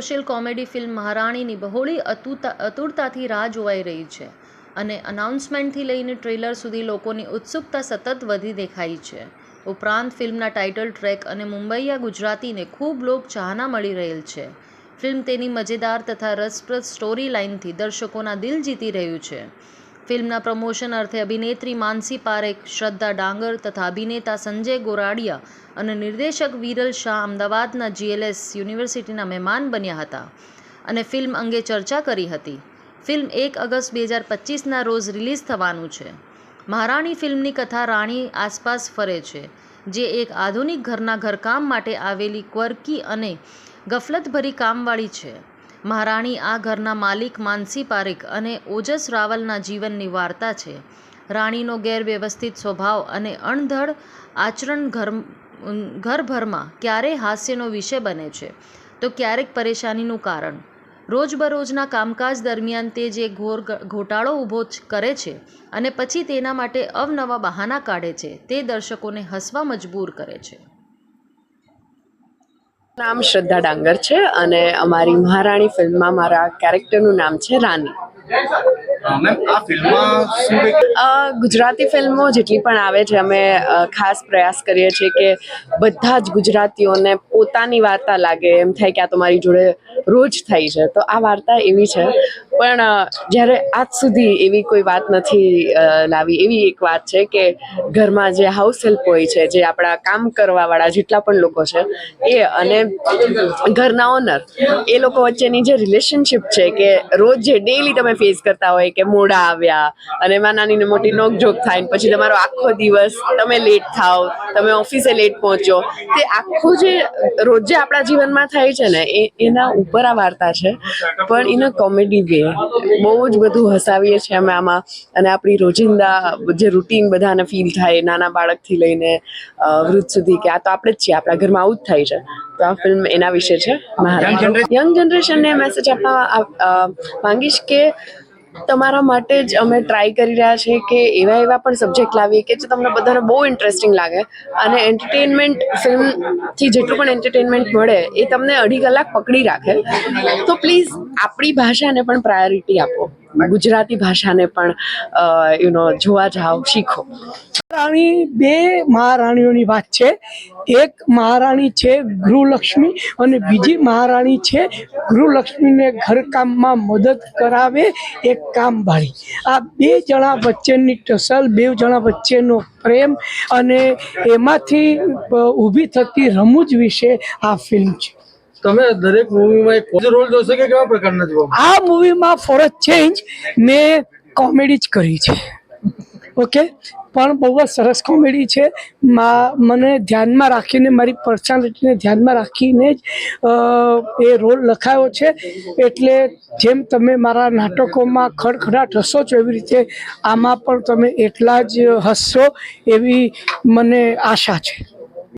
Social comedy film મહારાણીની બહોળી અતુતા, અતુરતાથી રાહ જોવાઈ રહી છે અને અનાઉન્સમેન્ટથી લઈને ટ્રેલર સુધી લોકોની ઉત્સુકતા સતત વધી દેખાઈ છે. ઉપરાંત ફિલ્મના ટાઇટલ ટ્રેક અને મુંબઈયા ગુજરાતીને ખૂબ લોક ચાહના મળી રહેલ છે. ફિલ્મ તેની મજેદાર તથા રસપ્રદ સ્ટોરી લાઇનથી દર્શકોના દિલ જીતી રહ્યું છે. ફિલ્મના પ્રમોશન અર્થે અભિનેત્રી માનસી પારેખ, શ્રદ્ધા ડાંગર તથા અભિનેતા સંજય ગોરાડિયા અને નિર્દેશક વિરલ શાહ અમદાવાદના જીએલએસ યુનિવર્સિટીના મહેમાન બન્યા હતા અને ફિલ્મ અંગે ચર્ચા કરી હતી. ફિલ્મ એક ઓગસ્ટ બે હજાર પચીસના રોજ રિલીઝ થવાનું છે. મહારાણી ફિલ્મની કથા રાણી આસપાસ ફરે છે, જે એક આધુનિક ઘરના ઘરકામ માટે આવેલી ક્વર્કી અને ગફલતભરી કામવાળી છે. મહારાણી આ ઘરના માલિક માનસી પારેખ અને ઓજસ રાવલના જીવનની વાર્તા છે. રાણીનો ગેરવ્યવસ્થિત સ્વભાવ અને અણધડ આચરણ ઘર, ઘરભરમાં ક્યારેય હાસ્યનો વિષય બને છે. તો ક્યારેક પરેશાનીનું કારણ? રોજબરોજના કામકાજ દરમિયાન તે જે ઘોર, ઘોટાળો ઊભો કરે છે અને પછી તેના માટે અવનવા બહાના કાઢે છે, તે દર્શકોને હસવા મજબૂર કરે છે. નામ શ્રદ્ધા ડાંગર છે અને અમારી મહારાણી ફિલ્મમાં મારા કેરેક્ટરનું નામ છે રાની. ગુજરાતી ફિલ્મો જેટલી પણ આવે છે અમે ખાસ પ્રયાસ કરીએ છીએ કે બધા જ ગુજરાતીઓને પોતાની વાર્તા લાગે. એમ થાય કે આ તો મારી જોડે રોજ થાય છે. તો આ વાર્તા એવી છે પણ જ્યારે આજ સુધી એવી કોઈ વાત નથી લાવી. એવી એક વાત છે કે ઘરમાં જે હાઉસ હેલ્પ હોય છે, જે આપણા કામ કરવાવાળા જેટલા પણ લોકો છે, એ અને ઘરના ઓનર એ લોકો વચ્ચેની જે રિલેશનશિપ છે કે રોજ જે ડેલી તમે ફેસ કરતા હોય કે મોડા આવ્યા અને એમાં નાની ને મોટી નોકઝોક થાય પછી તમારો આખો દિવસ તમે લેટ થાવ તમે ઓફિસે લેટ પહોંચો તે આખું જે રોજ જે આપણા જીવનમાં થાય છે ને એ એના ઉપર આ વાર્તા છે. પણ ઇન અ કોમેડી વે બહુ જ બધું હસાવીએ છીએ અમે આમાં. અને આપણી રોજિંદા જે રૂટીન બધાને ફીલ થાય નાના બાળકથી લઈને વૃદ્ધ સુધી કે આ તો આપણે જ છીએ આપણા ઘરમાં આવું જ થાય છે. તો આ ફિલ્મ એના વિશે છે. યંગ જનરેશનને મેસેજ આપવા માંગીશ કે તમારા માટે જ અમે ટ્રાય કરી રહ્યા છીએ કે એવા એવા પણ સબ્જેક્ટ લાવીએ કે જે તમને બધાને બહુ ઇન્ટરેસ્ટિંગ લાગે. અને એન્ટરટેનમેન્ટ ફિલ્મથી જેટલું પણ એન્ટરટેનમેન્ટ મળે, એ તમને અઢી કલાક પકડી રાખે. તો પ્લીઝ આપણી ભાષાને પણ પ્રાયોરિટી આપો. ગુજરાતી ભાષાને પણ યુ નો જોવા જાઓ, શીખો. રાણી બે મહારાણીઓની વાત છે. એક મહારાણી છે ગૃહલક્ષ્મી અને બીજી મહારાણી છે ગૃહલક્ષ્મીને ઘરકામમાં મદદ કરાવે, એક કામવાળી આ બે જણા વચ્ચેની ટસલ, બે જણા વચ્ચેનો પ્રેમ અને એમાંથી ઊભી થતી રમૂજ વિશે આ ફિલ્મ છે. તમે દરેક મૂવીમાં એક રોલ જોશો કે કેવા પ્રકારના જોવા આ મૂવીમાં ફોર અ ચેન્જ મેં કોમેડી જ કરી છે. ઓકે પણ બહુ જ સરસ કોમેડી છે. મા મને ધ્યાનમાં રાખીને, મારી પર્સનાલિટીને ધ્યાનમાં રાખીને જ એ રોલ લખાયો છે. એટલે જેમ તમે મારા નાટકોમાં ખડખડાટ હસો છો એવી રીતે આમાં પણ તમે એટલા જ હસશો એવી મને આશા છે.